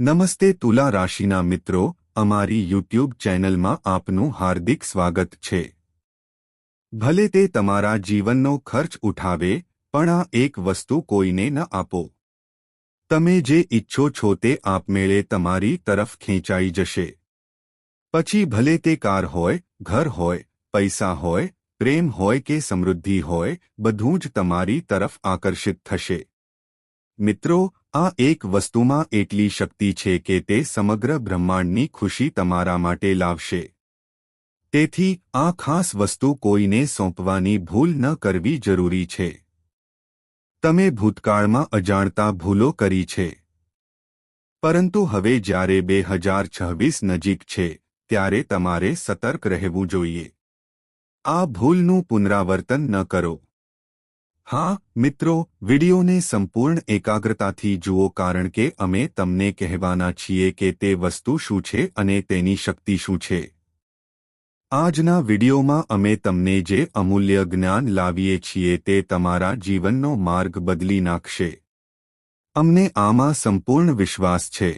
નમસ્તે તુલા રાશિના મિત્રો, અમારી યુટ્યુબ ચેનલમાં આપનું હાર્દિક સ્વાગત છે. ભલે તે તમારા જીવનનો ખર્ચ ઉઠાવે, પણ આ એક વસ્તુ કોઈને ન આપો. તમે જે ઈચ્છો છો તે આપમેળે તમારી તરફ ખેંચાઈ જશે. પછી ભલે તે કાર હોય, ઘર હોય, પૈસા હોય, પ્રેમ હોય કે સમૃદ્ધિ હોય, બધું જ તમારી તરફ આકર્ષિત થશે. મિત્રો, આ એક વસ્તુમાં એટલી શક્તિ છે કે તે સમગ્ર બ્રહ્માંડની ખુશી તમારા માટે લાવશે. તેથી, આ ખાસ વસ્તુ કોઈને સોંપવાની ભૂલ ન કરવી જરૂરી છે. તમે ભૂતકાળમાં અજાણતા ભૂલો કરી છે. પરંતુ હવે જ્યારે બે હજાર છવ્વીસ નજીક છે, ત્યારે તમારે સતર્ક રહેવું જોઈએ. આ ભૂલનું પુનરાવર્તન ન કરો. હા, મિત્રો, વિડિયોને સંપૂર્ણ એકાગ્રતાથી જુઓ કારણ કે અમે તમને કહેવાના છીએ કે તે વસ્તુ શું છે અને તેની શક્તિ શું છે. આજના વિડીયોમાં અમે તમને જે અમૂલ્ય જ્ઞાન લાવીએ છીએ તે તમારા જીવનનો માર્ગ બદલી નાખશે. અમને આમાં સંપૂર્ણ વિશ્વાસ છે.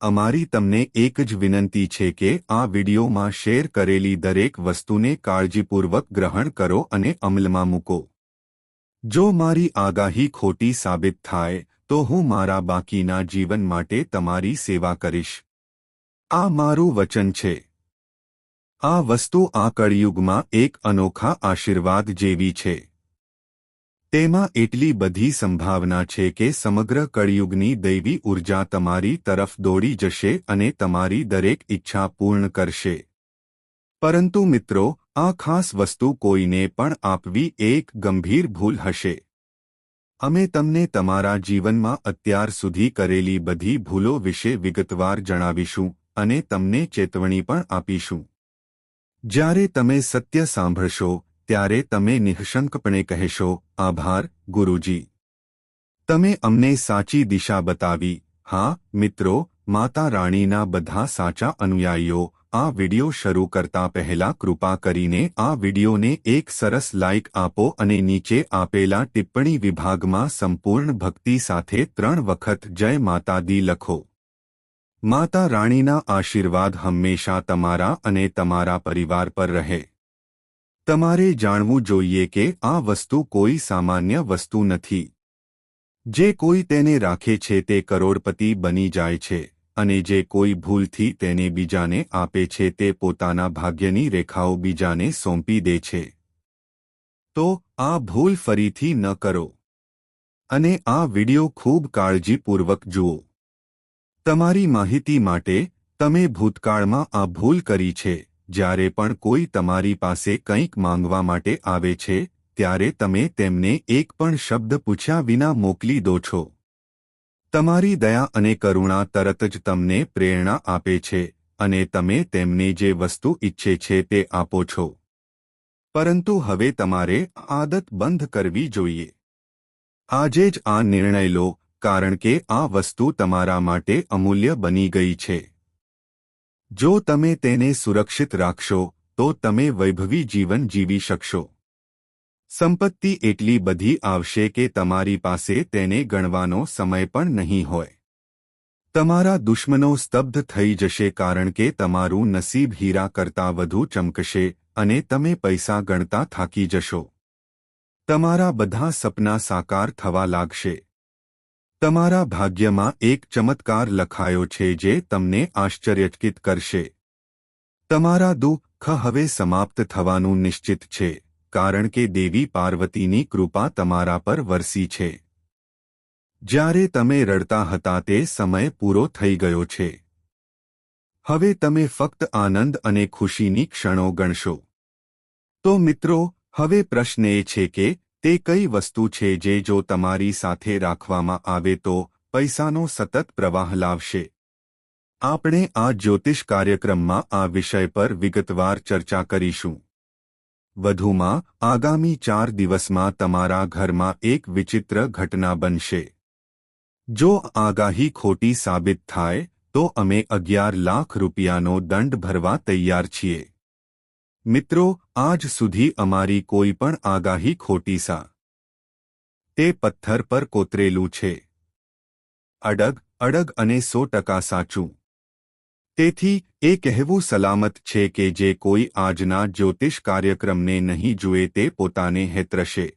અમારી તમને એક જ વિનંતી છે કે આ વિડિયોમાં શેર કરેલી દરેક વસ્તુને કાળજીપૂર્વક ગ્રહણ કરો અને અમલમાં મૂકો. જો મારી આગાહી ખોટી સાબિત થાય, તો હું મારા બાકીના જીવન માટે તમારી સેવા કરીશ. આ મારું વચન છે. આ વસ્તુ આ કળિયુગમાં એક અનોખા આશીર્વાદ જેવી છે. તેમાં એટલી બધી સંભાવના છે કે સમગ્ર કળિયુગની દૈવી ઊર્જા તમારી તરફ દોડી જશે અને તમારી દરેક ઈચ્છા પૂર્ણ કરશે. પરંતુ મિત્રો આ ખાસ વસ્તુ કોઈને પણ આપવી એક ગંભીર ભૂલ હશે. અમે તમને તમારા જીવનમાં અત્યાર સુધી કરેલી બધી ભૂલો વિશે વિગતવાર જણાવીશું અને તમને ચેતવણી પણ આપીશું. જ્યારે તમે સત્ય સાંભળશો, ત્યારે તમે નિઃશંકપણે કહેશો, આભાર, ગુરુજી. તમે અમને સાચી દિશા બતાવી. હા, મિત્રો, માતા રાણીના બધા સાચા અનુયાયીઓ આ વિડિયો શરૂ કરતા પહેલા કૃપા કરીને આ વિડિયોને એક સરસ લાઇક આપો અને નીચે આપેલા ટિપ્પણી વિભાગમાં સંપૂર્ણ ભક્તિ સાથે ત્રણ વખત જય માતાદી લખો. માતા રાણીના આશીર્વાદ હંમેશા તમારા અને તમારા પરિવાર પર રહે. તમારે જાણવું જોઈએ કે આ વસ્તુ કોઈ સામાન્ય વસ્તુ નથી. જે કોઈ તેને રાખે છે તે કરોડપતિ બની જાય છે. અને જે કોઈ ભૂલથી તેને બીજાને આપે છે તે પોતાના ભાગ્યની રેખાઓ બીજાને સોંપી દે છે. તો આ ભૂલ ફરીથી ન કરો. અને આ વિડિયો ખૂબ કાળજીપૂર્વક જુઓ. તમારી માહિતી માટે તમે ભૂતકાળમાં આ ભૂલ કરી છે, જ્યારે પણ કોઈ તમારી પાસે કંઈક માંગવા માટે આવે છે, ત્યારે તમે તેમને એક પણ શબ્દ પૂછ્યા વિના મોકલી દો છો. તમારી દયા અને કરુણા તરત જ તમને પ્રેરણા આપે છે અને તમે તેમને જે વસ્તુ ઈચ્છે છે તે આપો છો. પરંતુ હવે તમારે આદત બંધ કરવી જોઈએ. આજે જ આ નિર્ણય લો, કારણ કે આ વસ્તુ તમારા માટે અમૂલ્ય બની ગઈ છે. જો તમે તેને સુરક્ષિત રાખશો, તો તમે વૈભવી જીવન જીવી શકશો. સંપત્તિ એટલી બધી આવશે કે તમારી પાસે તેને ગણવાનો સમય પણ નહીં હોય. તમારા દુશ્મનો સ્તબ્ધ થઈ જશે કારણ કે તમારું નસીબ હીરા કરતાં વધુ ચમકશે અને તમે પૈસા ગણતા થાકી જશો. તમારા બધા સપના સાકાર થવા લાગશે. તમારા ભાગ્યમાં એક ચમત્કાર લખાયો છે જે તમને આશ્ચર્યચકિત કરશે. તમારા દુઃખ હવે સમાપ્ત થવાનું નિશ્ચિત છે. કારણ કે દેવી પાર્વતીની કૃપા તમારા પર વરસી છે. જ્યારે તમે રડતા હતા તે સમય પૂરો થઈ ગયો છે. હવે તમે ફક્ત આનંદ અને ખુશીની ક્ષણો ગણશો. તો મિત્રો, હવે પ્રશ્ન એ છે કે તે કઈ વસ્તુ છે જે જો તમારી સાથે રાખવામાં આવે તો પૈસાનો સતત પ્રવાહ લાવશે? આપણે આ જ્યોતિષ કાર્યક્રમમાં આ વિષય પર વિગતવાર ચર્ચા કરીશું. વધુમાં, આગામી ચાર દિવસમાં તમારા ઘરમાં એક વિચિત્ર ઘટના બનશે. જો આગાહી ખોટી સાબિત થાય, તો અમે અગિયાર લાખ રૂપિયાનો દંડ ભરવા તૈયાર છીએ. મિત્રો, આજ સુધી અમારી કોઈ પણ આગાહી ખોટી સા. તે પથ્થર પર કોતરેલું છે. અડગ અડગ અને સો ટકા સાચું. તેથી, એ કહેવું સલામત છે કે જે કોઈ આજના જ્યોતિષ કાર્યક્રમને નહીં જુએ તે પોતાને હેતરશે.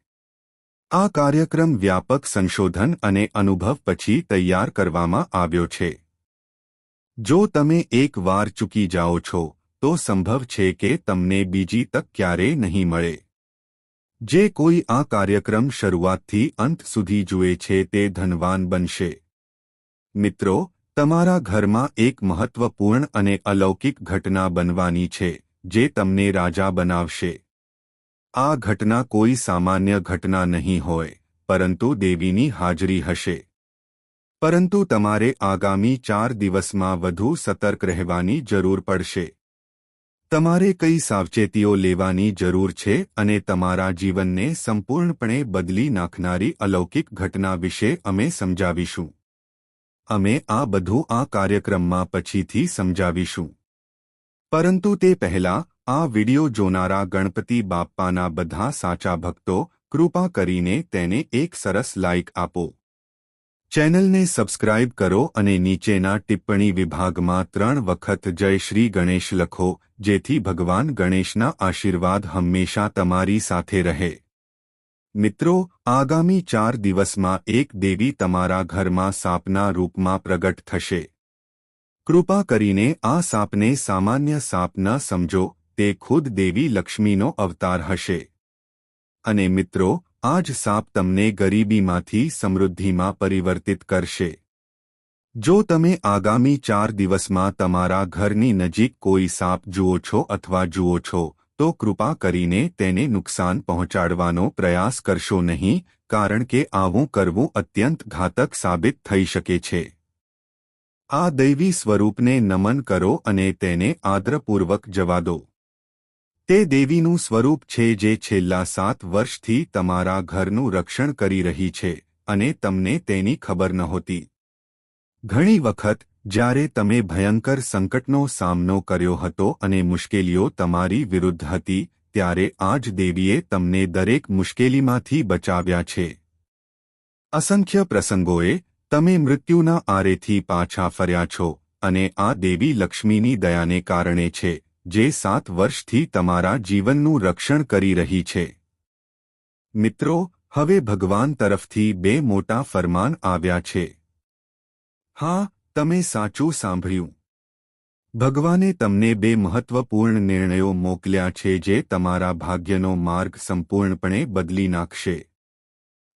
આ કાર્યક્રમ વ્યાપક સંશોધન અને અનુભવ પછી તૈયાર કરવામાં આવ્યો છે. જો તમે એક વાર ચૂકી જાઓ છો, તો સંભવ છે કે તમને બીજી તક ક્યારેય નહીં મળે. જે કોઈ આ કાર્યક્રમ શરૂઆતથી અંત સુધી જુએ છે તે ધનવાન બનશે. મિત્રો તમારા ઘરમાં એક મહત્વપૂર્ણ અને અલૌકિક ઘટના બનવાની છે, જે તમને રાજા બનાવશે. આ ઘટના કોઈ સામાન્ય ઘટના નહીં હોય, પરંતુ દેવીની હાજરી હશે. પરંતુ તમારે આગામી ચાર દિવસમાં વધુ સતર્ક રહેવાની જરૂર પડશે. તમારે કઈ સાવચેતીઓ લેવાની જરૂર છે અને તમારા જીવનને સંપૂર્ણપણે બદલી નાખનારી અલૌકિક ઘટના વિશે અમે સમજાવીશું. અમે આ બધું આ કાર્યક્રમમાં પછીથી સમજાવીશું. પરંતુ તે પહેલા, આ વિડિયો જોનારા ગણપતિ બાપ્પાના બધા સાચા ભક્તો, કૃપા કરીને તેને એક સરસ લાઇક આપો. ચેનલને સબસ્ક્રાઇબ કરો અને નીચેના ટિપ્પણી વિભાગમાં ત્રણ વખત જય શ્રી ગણેશ લખો, જેથી ભગવાન ગણેશના આશીર્વાદ હંમેશા તમારી સાથે રહે. મિત્રો, આગામી ચાર દિવસમાં એક દેવી તમારા ઘરમાં સાપના રૂપમાં પ્રગટ થશે. કૃપા કરીને આ સાપને સામાન્ય સાપ ન સમજો, તે ખુદ દેવી લક્ષ્મીનો અવતાર હશે. અને મિત્રો, આ જ સાપ તમને ગરીબીમાંથી સમૃદ્ધિમાં પરિવર્તિત કરશે. જો તમે આગામી ચાર દિવસમાં તમારા ઘરની નજીક કોઈ સાપ જુઓ છો અથવા જુઓ છો તો કૃપા કરીને તેને નુકસાન પહોંચાડવાનો પ્રયાસ કરશો નહીં, કારણ કે આવું કરવું અત્યંત ઘાતક સાબિત થઈ શકે છે. આ દૈવી સ્વરૂપને નમન કરો અને તેને આદરપૂર્વક જવા દો. તે દેવીનું સ્વરૂપ છે જે છેલ્લા સાત વર્ષથી તમારા ઘરનું રક્ષણ કરી રહી છે, અને તમને તેની ખબર નહોતી. ઘણી વખત જ્યારે તમે ભયંકર સંકટનો સામનો કર્યો હતો અને મુશ્કેલીઓ તમારી વિરુદ્ધ હતી, ત્યારે આજ દેવીએ તમને દરેક મુશ્કેલીમાંથી બચાવ્યા છે. અસંખ્ય પ્રસંગોએ, તમે મૃત્યુના આરેથી પાછા ફર્યા છો, અને આ દેવી લક્ષ્મીની દયાને કારણે છે, જે સાત વર્ષથી તમારા જીવનનું રક્ષણ કરી રહી છે. મિત્રો, હવે ભગવાન તરફથી બે મોટા ફરમાન આવ્યા છે. હા તમે સાચું સાંભળ્યું. ભગવાને તમને બે મહત્વપૂર્ણ નિર્ણયો મોકલ્યા છે જે તમારા ભાગ્યનો માર્ગ સંપૂર્ણપણે બદલી નાખશે.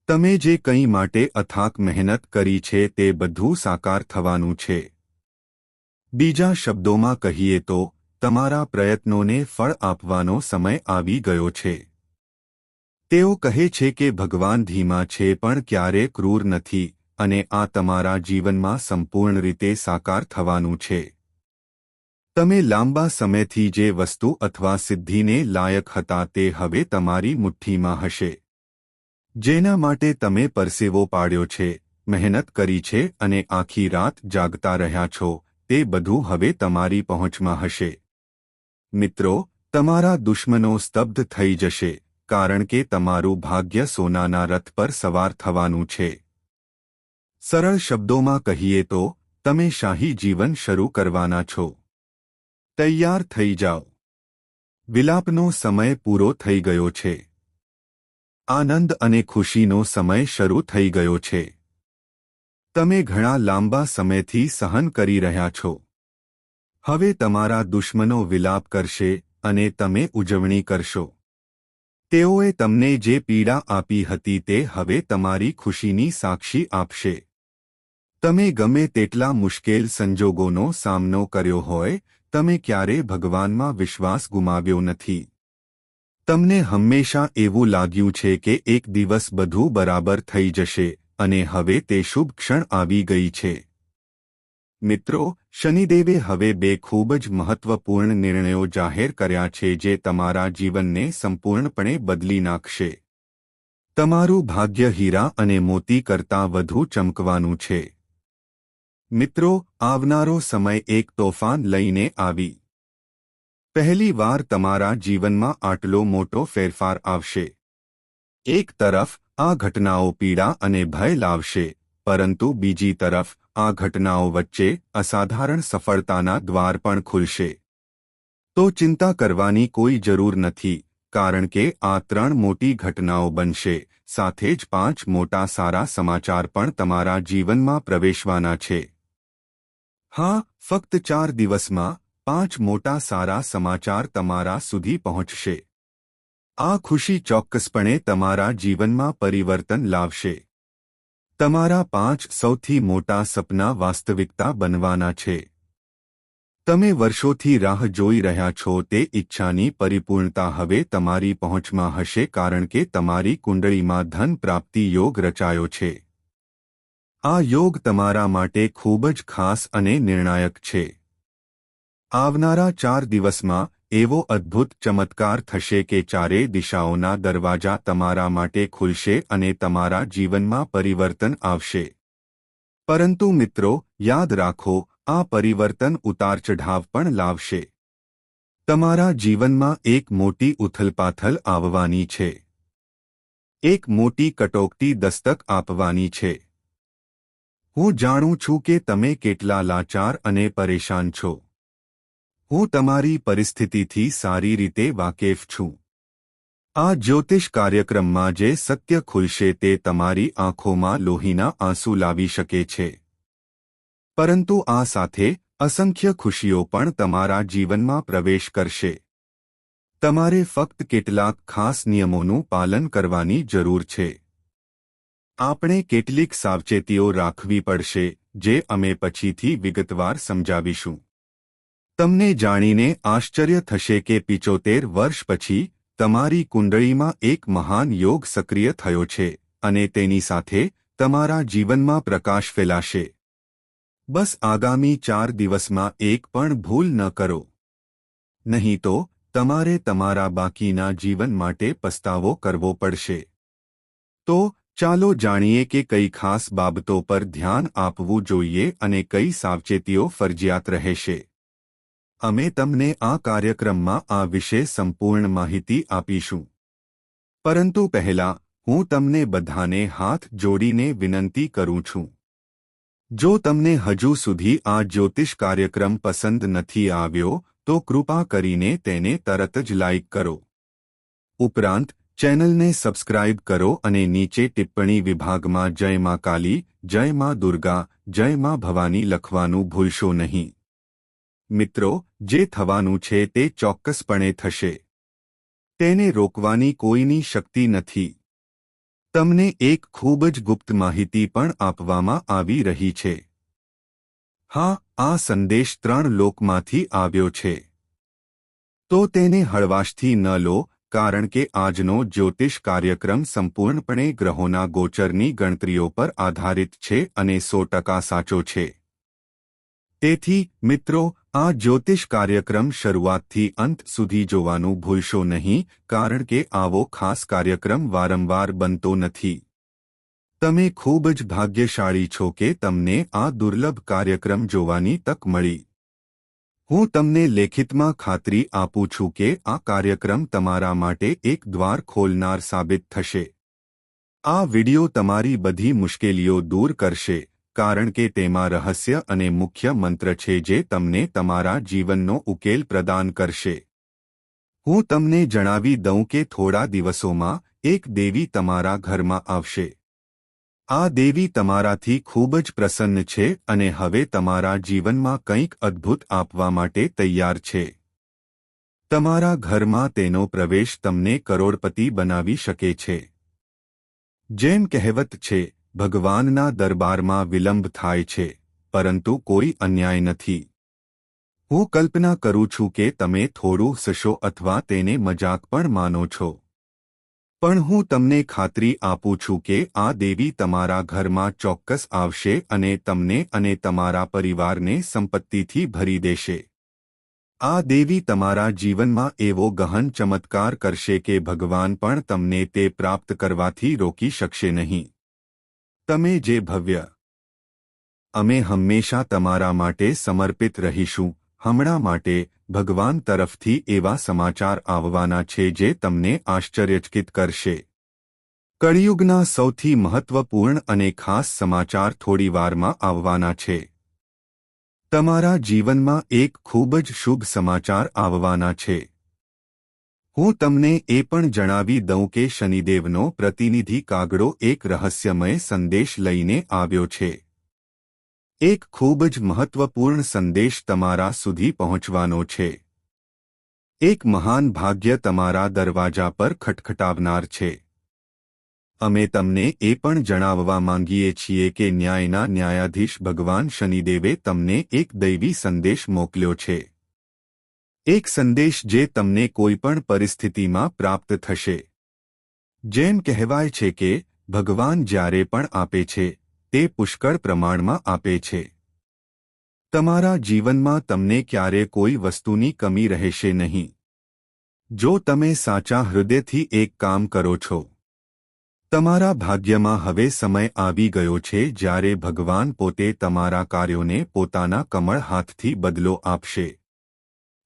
તમે જે કંઈ માટે અથાક મહેનત કરી છે તે બધું સાકાર થવાનું છે. બીજા શબ્દોમાં કહીએ તો, તમારા પ્રયત્નોને ફળ આપવાનો સમય આવી ગયો છે. તેઓ કહે છે કે ભગવાન ધીમા છે પણ ક્યારે ક્રૂર નથી. અને આ તમારા જીવનમાં સંપૂર્ણ રીતે સાકાર થવાનું છે. તમે લાંબા સમયથી જે વસ્તુ અથવા સિદ્ધિને લાયક હતા તે હવે તમારી મુઠ્ઠીમાં હશે. જેના માટે તમે પરસેવો પાડ્યો છે, મહેનત કરી છે અને આખી રાત જાગતા રહ્યા છો, તે બધું હવે તમારી પહોંચમાં હશે. મિત્રો, તમારા દુશ્મનો સ્તબ્ધ થઈ જશે, કારણ કે તમારું ભાગ્ય સોનાના રથ પર સવાર થવાનું છે. સરળ શબ્દોમાં કહીએ તો, તમે શાહી જીવન શરૂ કરવાના છો. તૈયાર થઈ જાઓ. વિલાપનો સમય પૂરો થઈ ગયો છે. આનંદ અને ખુશીનો સમય શરૂ થઈ ગયો છે. તમે ઘણા લાંબા સમયથી સહન કરી રહ્યા છો. હવે તમારા દુશ્મનો વિલાપ કરશે અને તમે ઉજવણી કરશો. તેઓએ તમને જે પીડા આપી હતી તે હવે તમારી ખુશીની સાક્ષી આપશે. તમે ગમે તેટલા મુશ્કેલ સંજોગોનો સામનો કર્યો હોય, તમે ક્યારે ભગવાનમાં વિશ્વાસ ગુમાવ્યો નથી. તમને હંમેશા એવું લાગ્યું છે કે એક દિવસ બધું બરાબર થઈ જશે, અને હવે તે શુભ ક્ષણ આવી ગઈ છે. મિત્રો, શનિદેવે હવે બે ખૂબ જ મહત્વપૂર્ણ નિર્ણયો જાહેર કર્યા છે જે તમારા જીવનને સંપૂર્ણપણે બદલી નાખશે. તમારું ભાગ્ય હીરા અને મોતી કરતાં વધુ ચમકવાનું છે. મિત્રો, આવનારો સમય એક તોફાન લઈને આવી. પહેલી વાર તમારા જીવનમાં આટલો મોટો ફેરફાર આવશે. એક તરફ, આ ઘટનાઓ પીડા અને ભય લાવશે, પરંતુ બીજી તરફ, આ ઘટનાઓ વચ્ચે અસાધારણ સફળતાના દ્વાર પણ ખુલશે. તો ચિંતા કરવાની કોઈ જરૂર નથી, કારણ કે આ ત્રણ મોટી ઘટનાઓ બનશે, સાથે જ પાંચ મોટા સારા સમાચાર પણ તમારા જીવનમાં પ્રવેશવાના છે. હા, ફક્ત ચાર દિવસમાં પાંચ મોટા સારા સમાચાર તમારા સુધી પહોંચશે. આ ખુશી ચોક્કસપણે તમારા જીવનમાં પરિવર્તન લાવશે. તમારા પાંચ સૌથી મોટા સપના વાસ્તવિકતા બનવાના છે. તમે વર્ષોથી રાહ જોઈ રહ્યા છો તે ઈચ્છાની પરિપૂર્ણતા હવે તમારી પહોંચમાં હશે કારણ કે તમારી કુંડળીમાં ધન પ્રાપ્તિ યોગ રચાયો છે. આ યોગ તમારા માટે ખૂબ જ ખાસ અને નિર્ણાયક છે. આવનારા ચાર દિવસમાં એવો અદ્ભુત ચમત્કાર થશે કે ચારે દિશાઓના દરવાજા તમારા માટે ખુલશે અને તમારા જીવનમાં પરિવર્તન આવશે. પરંતુ મિત્રો, યાદ રાખો, આ પરિવર્તન ઉતાર ચઢાવ પણ લાવશે. તમારા જીવનમાં એક મોટી ઉથલપાથલ આવવાની છે. એક મોટી કટોકટી દસ્તક આપવાની છે. હું જાણું છું કે તમે કેટલા લાચાર અને પરેશાન છો. હું તમારી પરિસ્થિતિથી સારી રીતે વાકેફ છું. આ જ્યોતિષ કાર્યક્રમમાં જે સત્ય ખુલશે તે તમારી આંખોમાં લોહીના આંસુ લાવી શકે છે. પરંતુ આ સાથે અસંખ્ય ખુશીઓ પણ તમારા જીવનમાં પ્રવેશ કરશે. તમારે ફક્ત કેટલાક ખાસ નિયમોનું પાલન કરવાની જરૂર છે. આપણે કેટલીક સાવચેતીઓ રાખવી પડશે, જે અમે પછીથી વિગતવાર સમજાવીશું. તમને જાણીને આશ્ચર્ય થશે કે પિચોતેર વર્ષ પછી, તમારી કુંડળીમાં એક મહાન યોગ સક્રિય થયો છે, અને તેની સાથે, તમારા જીવનમાં પ્રકાશ ફેલાશે. બસ આગામી ચાર દિવસમાં એક પણ ભૂલ ન કરો. નહીં તો, તમારે તમારા બાકીના જીવન માટે પસ્તાવો કરવો પડશે. તો ચાલો જાણીએ કે કઈ ખાસ બાબતો પર ધ્યાન આપવું જોઈએ અને કઈ સાવચેતીઓ ફરજિયાત રહેશે. અમે તમને આ કાર્યક્રમમાં આ વિશે સંપૂર્ણ માહિતી આપીશું. પરંતુ પહેલા, હું તમને બધાને હાથ જોડીને વિનંતી કરું છું. જો તમને હજુ સુધી આ જ્યોતિષ કાર્યક્રમ પસંદ નથી આવ્યો, તો કૃપા કરીને તેને તરત જ લાઇક કરો. ઉપરાંત ચેનલને સબસ્ક્રાઇબ કરો અને નીચે ટિપ્પણી વિભાગમાં જય માં કાલી, જય માં દુર્ગા, જય માં ભવાની લખવાનું ભૂલશો નહીં. મિત્રો, જે થવાનું છે તે ચોક્કસપણે થશે. તેને રોકવાની કોઈની શક્તિ નથી. તમને એક ખૂબ જ ગુપ્ત માહિતી પણ આપવામાં આવી રહી છે. હા, આ સંદેશ ત્રણ લોકમાંથી આવ્યો છે. તો તેને હળવાશથી ન લો કારણ કે આજનો જ્યોતિષ કાર્યક્રમ સંપૂર્ણપણે ગ્રહોના ગોચરની ગણતરીઓ પર આધારિત છે અને સો ટકા સાચો છે. તેથી, મિત્રો, આ જ્યોતિષ કાર્યક્રમ શરૂઆતથી અંત સુધી જોવાનું ભૂલશો નહીં, કારણ કે આવો ખાસ કાર્યક્રમ વારંવાર બનતો નથી. તમે ખૂબ જ ભાગ્યશાળી છો કે તમને આ દુર્લભ કાર્યક્રમ જોવાની તક મળી. હું તમને લેખિતમાં ખાતરી આપું છું કે આ કાર્યક્રમ તમારા માટે એક દ્વાર ખોલનાર સાબિત થશે. આ વિડિયો તમારી બધી મુશ્કેલીઓ દૂર કરશે, કારણ કે તેમાં રહસ્ય અને મુખ્ય મંત્ર છે જે તમને તમારા જીવનનો ઉકેલ પ્રદાન કરશે. હું તમને જણાવી દઉં કે થોડા દિવસોમાં એક દેવી તમારા ઘરમાં આવશે. આ દેવી તમારાથી ખૂબ જ પ્રસન્ન છે અને હવે તમારા જીવનમાં કંઈક અદ્ભુત આપવા માટે તૈયાર છે. તમારા ઘરમાં તેનો પ્રવેશ તમને કરોડપતિ બનાવી શકે છે. જેમ કહેવત છે, ભગવાનના દરબારમાં વિલંબ થાય છે, પરંતુ કોઈ અન્યાય નથી. હું કલ્પના કરું છું કે તમે થોડું સશો અથવા તેને મજાક પણ માનો છો. પણ હું તમને ખાતરી આપું છું કે આ દેવી તમારા ઘરમાં ચોક્કસ આવશે અને તમને અને તમારા પરિવારને સંપત્તિથી ભરી દેશે. આ દેવી તમારા જીવનમાં એવો ગહન ચમત્કાર કરશે કે ભગવાન પણ તમને તે પ્રાપ્ત કરવાથી રોકી શકશે નહીં. તમે જે ભવ્ય, અમે હંમેશા તમારા માટે સમર્પિત રહીશું હમણાં માટે ભગવાન તરફથી એવા સમાચાર આવવાના છે જે તમને આશ્ચર્યચકિત કરશે. કળિયુગના સૌથી મહત્વપૂર્ણ અને ખાસ સમાચાર થોડીવારમાં આવવાના છે. તમારા જીવનમાં એક ખૂબ જ શુભ સમાચાર આવવાના છે. હું તમને એ પણ જણાવી દઉં કે શનિદેવનો પ્રતિનિધિ કાગડો એક રહસ્યમય સંદેશ લઈને આવ્યો છે. એક ખૂબ જ મહત્વપૂર્ણ સંદેશ તમારા સુધી પહોંચવાનો છે. એક મહાન ભાગ્ય તમારા દરવાજા પર ખટખટાવનાર છે. અમે તમને એ પણ જણાવવા માંગીએ છીએ કે ન્યાયના ન્યાયાધીશ ભગવાન શનિદેવે તમને એક દૈવી સંદેશ મોકલ્યો છે. એક સંદેશ જે તમને કોઈપણ પરિસ્થિતિમાં પ્રાપ્ત થશે. જેમ કહેવાય છે કે ભગવાન જ્યારે પણ આપે છે તે પુષ્કળ પ્રમાણમાં આપે છે. તમારા જીવનમાં તમને ક્યારે કોઈ વસ્તુની કમી રહેશે નહીં. જો તમે સાચા હૃદયથી એક કામ કરો છો. તમારા ભાગ્યમાં હવે સમય આવી ગયો છે જ્યારે ભગવાન પોતે તમારા કાર્યોને પોતાના કમળ હાથથી બદલો આપશે.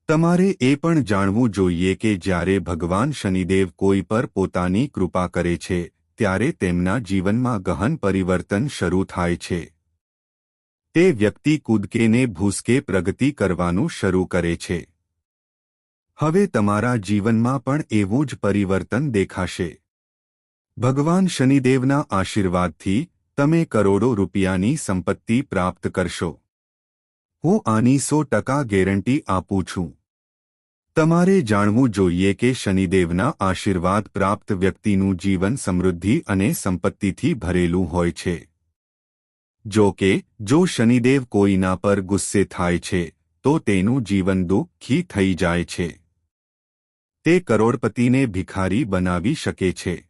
તમારે એ પણ જાણવું જોઈએ કે જ્યારે ભગવાન શનિદેવ કોઈ પર પોતાની કૃપા કરે છે ત્યારે તેમના જીવનમાં ગહન પરિવર્તન શરૂ થાય છે. તે વ્યક્તિ કૂદકેને ભૂસકે પ્રગતિ કરવાનું શરૂ કરે છે. હવે તમારા જીવનમાં પણ એવું જ પરિવર્તન દેખાશે. ભગવાન શનિદેવના આશીર્વાદથી તમે કરોડો રૂપિયાની સંપત્તિ પ્રાપ્ત કરશો. હું આની સો ટકા ગેરંટી આપું છું. તમારે જાણવું જોઈએ કે શનિદેવના આશીર્વાદ પ્રાપ્ત વ્યક્તિનું જીવન સમૃદ્ધિ અને સંપત્તિથી ભરેલું હોય છે. જો કે, જો શનિદેવ કોઈના પર ગુસ્સે થાય છે, તો તેનું જીવન દુઃખી થઈ જાય છે. તે કરોડપતિને ભિખારી બનાવી શકે છે.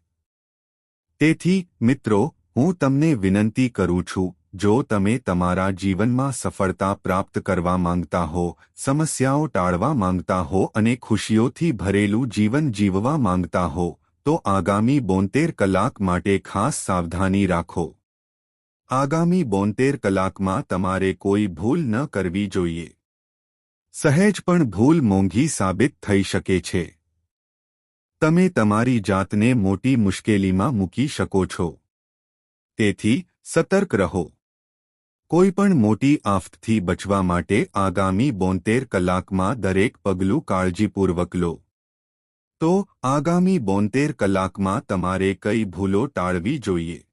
તેથી, મિત્રો, હું તમને વિનંતી કરું છું જો તમે તમારા જીવનમાં સફળતા પ્રાપ્ત કરવા માંગતા હો, સમસ્યાઓ ટાળવા માંગતા હો અને ખુશીઓથી ભરેલું જીવન જીવવા માંગતા હો, તો આગામી બોતેર કલાક માટે ખાસ સાવધાની રાખો. આગામી બોતેર કલાકમાં તમારે કોઈ ભૂલ ન કરવી જોઈએ. સહેજ પણ ભૂલ મોંઘી સાબિત થઈ શકે છે. તમે તમારી જાતને મોટી મુશ્કેલીમાં મૂકી શકો છો. તેથી, સતર્ક રહો. કોઈપણ મોટી આફતથી બચવા માટે આગામી બોતેર કલાકમાં દરેક પગલું કાળજીપૂર્વક લો. તો, આગામી બોતેર કલાકમાં તમારે કઈ ભૂલો ટાળવી જોઈએ?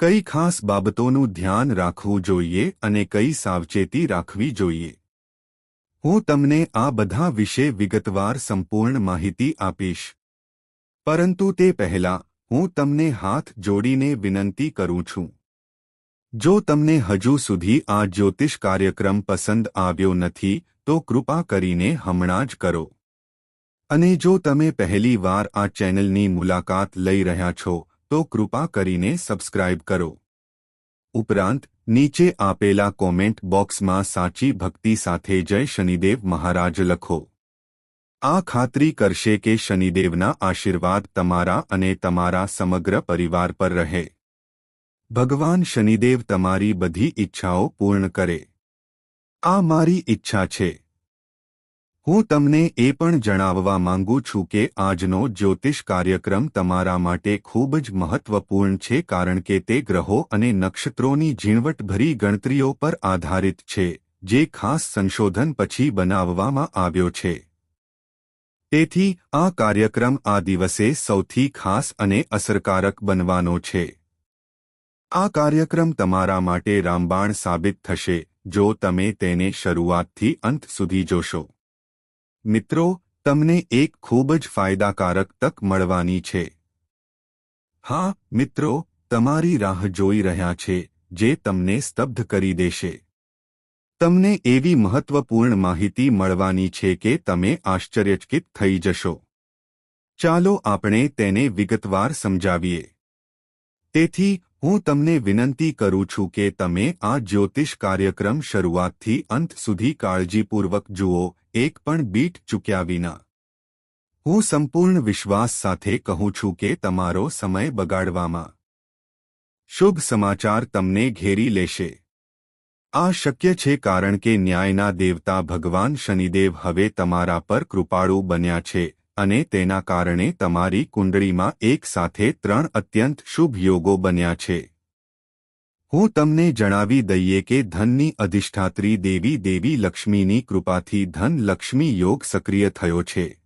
કઈ ખાસ બાબતોનું ધ્યાન રાખવું જોઈએ અને કઈ સાવચેતી રાખવી જોઈએ? હું તમને આ બધા વિશે વિગતવાર સંપૂર્ણ માહિતી આપીશ. પરંતુ તે પહેલા, હું તમને હાથ જોડીને વિનંતી કરું છું. જો તમને હજુ સુધી આ જ્યોતિષ કાર્યક્રમ પસંદ આવ્યો નથી, તો કૃપા કરીને હમણાં જ કરો. અને જો તમે પહેલી વાર આ ચેનલની મુલાકાત લઈ રહ્યા છો, તો કૃપા કરીને સબસ્ક્રાઇબ કરો. ઉપરાંત, નીચે આપેલા કોમેન્ટ બોક્સમાં સાચી ભક્તિ સાથે જય શનિદેવ મહારાજ લખો. આ ખાતરી કરશે કે શનિદેવના આશીર્વાદ તમારા અને તમારા સમગ્ર પરિવાર પર રહે. ભગવાન શનિદેવ તમારી બધી ઈચ્છાઓ પૂર્ણ કરે. આ મારી ઈચ્છા છે. હું તમને એ પણ જણાવવા માંગુ છું કે આજનો જ્યોતિષ કાર્યક્રમ તમારા માટે ખૂબ જ મહત્વપૂર્ણ છે કારણ કે તે ગ્રહો અને નક્ષત્રોની ઝીણવટભરી ગણતરીઓ પર આધારિત છે, જે ખાસ સંશોધન પછી બનાવવામાં આવ્યો છે. તેથી, આ કાર્યક્રમ આ દિવસે સૌથી ખાસ અને અસરકારક બનવાનો છે. આ કાર્યક્રમ તમારા માટે રામબાણ સાબિત થશે, જો તમે તેને શરૂઆતથી અંત સુધી જોશો. મિત્રો, તમને એક ખૂબ જ ફાયદાકારક તક મળવાની છે. હા, મિત્રો, તમારી રાહ જોઈ રહ્યા છે, જે તમને સ્તબ્ધ કરી દેશે. તમને એવી મહત્વપૂર્ણ માહિતી મળવાની છે કે તમે આશ્ચર્યચકિત થઈ જશો. ચાલો આપણે તેને વિગતવાર સમજાવીએ. તેથી હું તમને વિનંતી કરું છું કે તમે આ જ્યોતિષ કાર્યક્રમ શરૂઆતથી અંત સુધી કાળજીપૂર્વક જુઓ, એક પણ બીટ ચૂક્યા વિના. હું સંપૂર્ણ વિશ્વાસ સાથે કહું છું કે તમારો સમય બગાડવામાં શુભ સમાચાર તમને ઘેરી લેશે. આ શક્ય છે કારણ કે ન્યાયના દેવતા ભગવાન શનિદેવ હવે તમારા પર કૃપાળુ બન્યા છે અને તેના કારણે તમારી કુંડળીમાં એક સાથે ત્રણ અત્યંત શુભ યોગો બન્યા છે. હું તમને જણાવી દઈએ કે ધનની અધિષ્ઠાત્રી દેવી દેવી લક્ષ્મીની કૃપાથી ધન લક્ષ્મી યોગ સક્રિય થયો છે.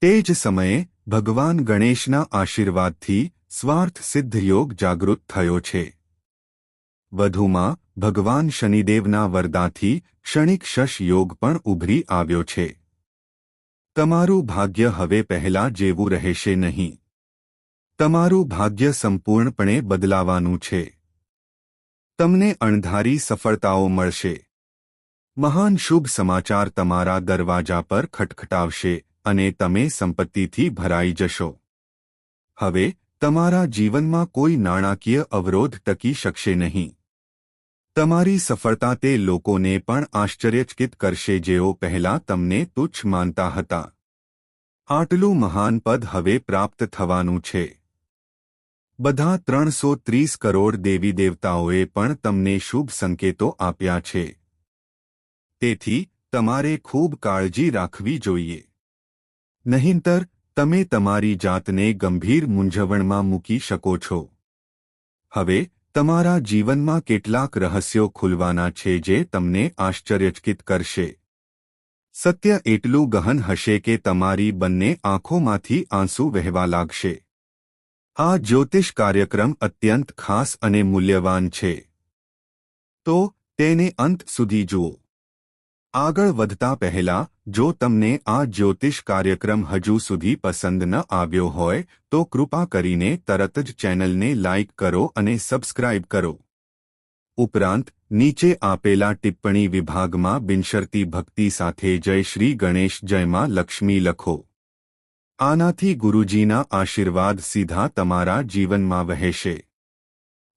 તે જ સમયે ભગવાન ગણેશના આશીર્વાદથી સ્વાર્થ સિદ્ધ યોગ જાગૃત થયો છે. વધુમાં ભગવાન શનિદેવના વરદાથી ક્ષણિક શશ યોગ પણ ઉભરી આવ્યો છે. તમારું ભાગ્ય હવે પહેલા જેવું રહેશે નહીં. તમારું ભાગ્ય સંપૂર્ણપણે બદલાવાનું છે. તમને અણધારી સફળતાઓ મળશે. મહાન શુભ સમાચાર તમારા દરવાજા પર ખટખટાવશે અને તમે સંપત્તિથી ભરાઈ જશો. હવે તમારા જીવનમાં કોઈ નાણાકીય અવરોધ ટકી શકશે નહીં. તમારી સફળતા તે લોકોને પણ આશ્ચર્યચકિત કરશે જેઓ પહેલા તમને તુચ્છ માનતા હતા. આટલું મહાન પદ હવે પ્રાપ્ત થવાનું છે. બધા ત્રણસો ત્રીસ કરોડ દેવી દેવતાઓએ પણ તમને શુભ સંકેતો આપ્યા છે. તેથી, તમારે ખૂબ કાળજી રાખવી જોઈએ. નહીંતર, તમે તમારી જાતને ગંભીર મૂંઝવણમાં મૂકી શકો છો. હવે તમારા જીવનમાં કેટલાક રહસ્યો ખુલવાના છે જે તમને આશ્ચર્યચકિત કરશે. સત્ય એટલું ગહન હશે કે તમારી બંને આંખોમાંથી આંસુ વહેવા લાગશે. આ જ્યોતિષ કાર્યક્રમ અત્યંત ખાસ અને મૂલ્યવાન છે. તો તેને અંત સુધી જુઓ. આગળ વધતા પહેલા, જો તમને આ જ્યોતિષ કાર્યક્રમ હજુ સુધી પસંદ ન આવ્યો હોય, તો કૃપા કરીને તરત જ ચેનલને લાઇક કરો અને સબસ્ક્રાઇબ કરો. ઉપરાંત, નીચે આપેલા ટિપ્પણી વિભાગમાં બિનશરતી ભક્તિ સાથે જય શ્રી ગણેશ જયમાં લક્ષ્મી લખો. આનાથી ગુરુજીના આશીર્વાદ સીધા તમારા જીવનમાં વહેશે.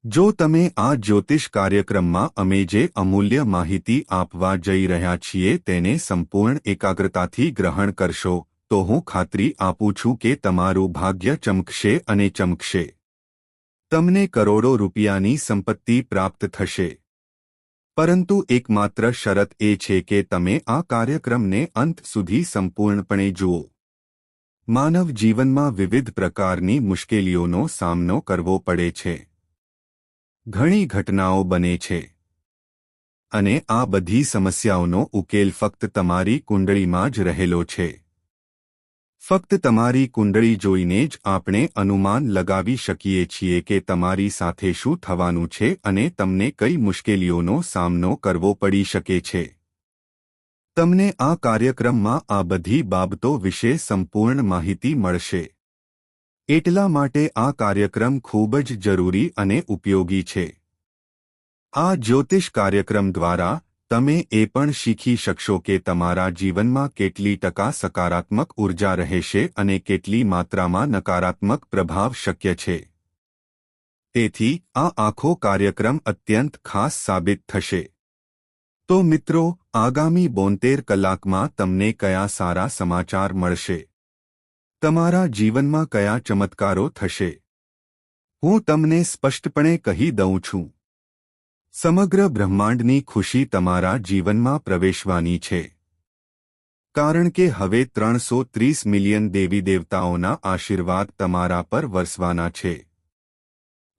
જો તમે આ જ્યોતિષ કાર્યક્રમમાં અમે જે અમૂલ્ય માહિતી આપવા જઈ રહ્યા છીએ તેને સંપૂર્ણ એકાગ્રતાથી ગ્રહણ કરશો, તો હું ખાતરી આપું છું કે તમારું ભાગ્ય ચમકશે અને ચમકશે. તમને કરોડો રૂપિયાની સંપત્તિ પ્રાપ્ત થશે. પરંતુ એકમાત્ર શરત એ છે કે તમે આ કાર્યક્રમને અંત સુધી સંપૂર્ણપણે જુઓ. માનવ જીવનમાં વિવિધ પ્રકારની મુશ્કેલીઓનો સામનો કરવો પડે છે. ઘણી ઘટનાઓ બને છે. અને આ બધી સમસ્યાઓનો ઉકેલ ફક્ત તમારી કુંડળીમાં જ રહેલો છે. ફક્ત તમારી કુંડળી જોઈને જ આપણે અનુમાન લગાવી શકીએ છીએ કે તમારી સાથે શું થવાનું છે અને તમને કઈ મુશ્કેલીઓનો સામનો કરવો પડી શકે છે. તમને આ કાર્યક્રમમાં આ બધી બાબતો વિશે સંપૂર્ણ માહિતી મળશે. એટલા માટે આ કાર્યક્રમ ખૂબ જ જરૂરી અને ઉપયોગી છે. આ જ્યોતિષ કાર્યક્રમ દ્વારા તમે એ પણ શીખી શકશો કે તમારા જીવનમાં કેટલી ટકા સકારાત્મક ઊર્જા રહેશે અને કેટલી માત્રામાં નકારાત્મક પ્રભાવ શક્ય છે. તેથી, આ આખો કાર્યક્રમ અત્યંત ખાસ સાબિત થશે. તો મિત્રો, આગામી બોતેર કલાકમાં તમને કયા સારા સમાચાર મળશે? તમારા જીવનમાં કયા ચમત્કારો થશે? હું તમને સ્પષ્ટપણે કહી દઉં છું. સમગ્ર બ્રહ્માંડની ખુશી તમારા જીવનમાં પ્રવેશવાની છે. કારણ કે હવે ત્રણસો ત્રીસ મિલિયન દેવી દેવતાઓના આશીર્વાદ તમારા પર વરસવાના છે.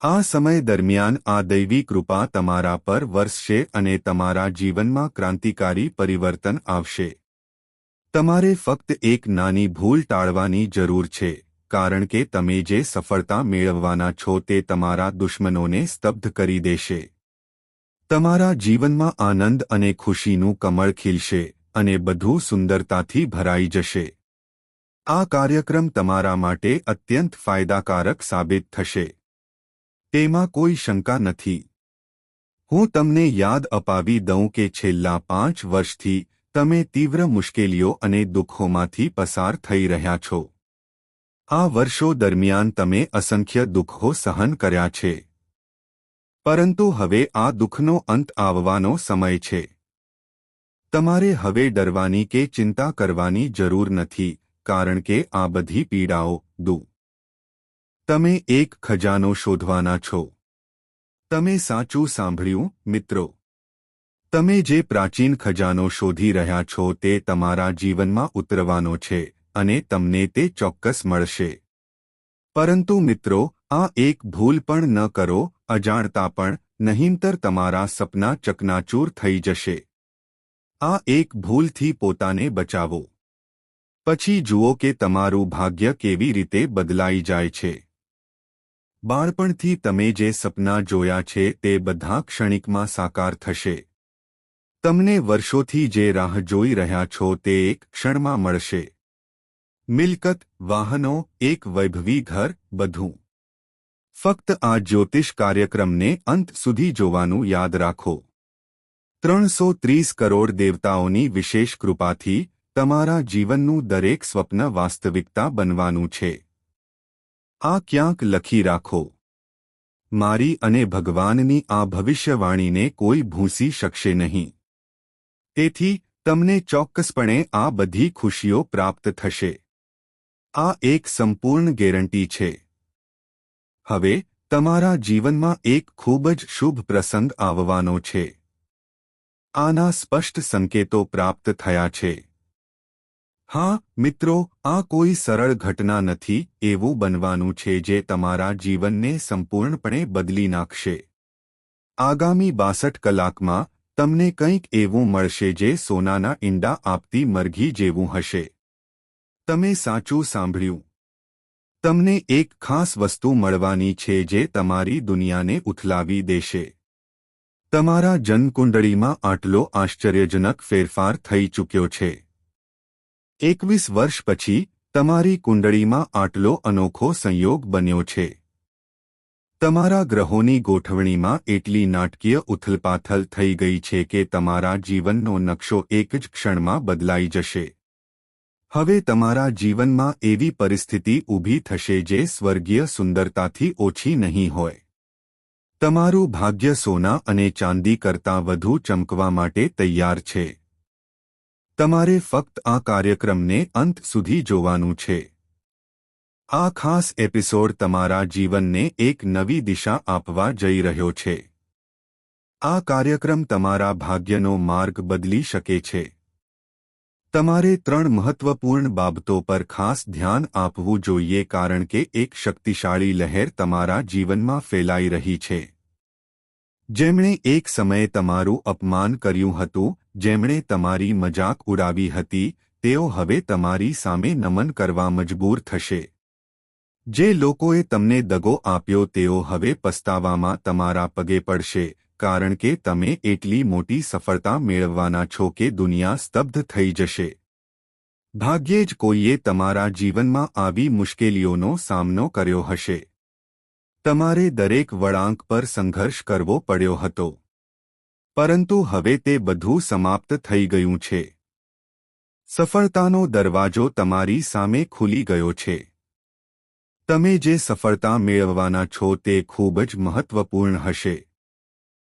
આ સમય દરમિયાન આ દૈવી કૃપા તમારા પર વરસશે અને તમારા જીવનમાં ક્રાંતિકારી પરિવર્તન આવશે. તમારે ફક્ત એક નાની ભૂલ ટાળવાની જરૂર છે, કારણ કે તમે જે સફળતા મેળવવાના છો તે તમારા દુશ્મનોને સ્તબ્ધ કરી દેશે. તમારા જીવનમાં આનંદ અને ખુશીનું કમળ ખીલશે અને બધું સુંદરતાથી ભરાઈ જશે. આ કાર્યક્રમ તમારા માટે અત્યંત ફાયદાકારક સાબિત થશે. તેમાં કોઈ શંકા નથી. હું તમને યાદ અપાવી દઉં કે છેલ્લા પાંચ વર્ષથી તમે તીવ્ર મુશ્કેલીઓ અને દુઃખોમાંથી પસાર થઈ રહ્યા છો. આ વર્ષો દરમિયાન તમે અસંખ્ય દુઃખો સહન કર્યા છે. પરંતુ હવે આ દુઃખનો અંત આવવાનો સમય છે. તમારે હવે ડરવાની કે ચિંતા કરવાની જરૂર નથી, કારણ કે આ બધી પીડાઓ, દુ. તમે એક ખજાનો શોધવાના છો. તમે સાચું સાંભળ્યું, મિત્રો. તમે જે પ્રાચીન ખજાનો શોધી રહ્યા છો તે તમારા જીવનમાં ઉતરવાનો છે અને તમને તે ચોક્કસ મળશે. પરંતુ મિત્રો, આ એક ભૂલ પણ ન કરો, અજાણતા પણ, નહીંતર તમારા સપના ચકનાચૂર થઈ જશે. આ એક ભૂલથી પોતાને બચાવો. પછી જુઓ કે તમારું ભાગ્ય કેવી રીતે બદલાઈ જાય છે. બાળપણથી તમે જે સપના જોયા છે તે બધા ક્ષણિકમાં સાકાર થશે. તમને વર્ષોથી જે રાહ જોઈ રહ્યા છો તે એક ક્ષણમાં મળશે. મિલકત, વાહનો, એક વૈભવી ઘર, બધું. ફક્ત આ જ્યોતિષ કાર્યક્રમને અંત સુધી જોવાનું યાદ રાખો. ત્રણસો ત્રીસ કરોડ દેવતાઓની વિશેષ કૃપાથી તમારા જીવનનું દરેક સ્વપ્ન વાસ્તવિકતા બનવાનું છે. આ ક્યાંક લખી રાખો. મારી અને ભગવાનની આ ભવિષ્યવાણીને કોઈ ભૂંસી શકશે નહીં. તેથી, તમને ચોક્કસપણે આ બધી ખુશીઓ પ્રાપ્ત થશે. આ એક સંપૂર્ણ ગેરંટી છે. હવે, તમારા જીવનમાં એક ખૂબ જ શુભ પ્રસંગ આવવાનો છે. આના સ્પષ્ટ સંકેતો પ્રાપ્ત થયા છે. હા, મિત્રો, આ કોઈ સરળ ઘટના નથી, એવું બનવાનું છે જે તમારા જીવનને સંપૂર્ણપણે બદલી નાખશે. આગામી બાસઠ કલાકમાં તમને કંઈક એવું મળશે જે સોનાના ઈંડા આપતી મરઘી જેવું હશે. તમે સાચું સાંભળ્યું. તમને એક ખાસ વસ્તુ મળવાની છે જે તમારી દુનિયાને ઉથલાવી દેશે. તમારા જન્મકુંડળીમાં આટલો આશ્ચર્યજનક ફેરફાર થઈ ચૂક્યો છે. એકવીસ વર્ષ પછી તમારી કુંડળીમાં આટલો અનોખો સંયોગ બન્યો છે. તમારા ગ્રહોની ગોઠવણીમાં એટલી નાટકીય ઉથલપાથલ થઈ ગઈ છે કે તમારા જીવનનો નકશો એક જ ક્ષણમાં બદલાઈ જશે. હવે તમારા જીવનમાં એવી પરિસ્થિતિ ઊભી થશે જે સ્વર્ગીય સુંદરતાથી ઓછી નહીં હોય. તમારું ભાગ્ય સોના અને ચાંદી કરતાં વધુ ચમકવા માટે તૈયાર છે. તમારે ફક્ત આ કાર્યક્રમને અંત સુધી જોવાનું છે. આ ખાસ એપિસોડ તમારા જીવનને એક નવી દિશા આપવા જઈ રહ્યો છે. આ કાર્યક્રમ તમારા ભાગ્યનો માર્ગ બદલી શકે છે. તમારે ત્રણ મહત્વપૂર્ણ બાબતો પર ખાસ ધ્યાન આપવું જોઈએ કારણ કે એક શક્તિશાળી લહેર તમારા જીવનમાં ફેલાઈ રહી છે. જેમણે એક સમયે તમારું અપમાન કર્યું હતું, જેમણે તમારી મજાક ઉડાવી હતી, તેઓ હવે તમારી સામે નમન કરવા મજબૂર થશે. જે લોકોએ તમને દગો આપ્યો તેઓ હવે પસ્તાવામાં તમારા પગે પડશે, કારણ કે તમે એટલી મોટી સફળતા મેળવવાના છો કે દુનિયા સ્તબ્ધ થઈ જશે. ભાગ્યે જ કોઈએ તમારા જીવનમાં આવી મુશ્કેલીઓનો સામનો કર્યો હશે. તમારે દરેક વળાંક પર સંઘર્ષ કરવો પડ્યો હતો. પરંતુ હવે તે બધું સમાપ્ત થઈ ગયું છે. સફળતાનો દરવાજો તમારી સામે ખુલી ગયો છે. તમે જે સફળતા મેળવવાના છો તે ખૂબ જ મહત્વપૂર્ણ હશે.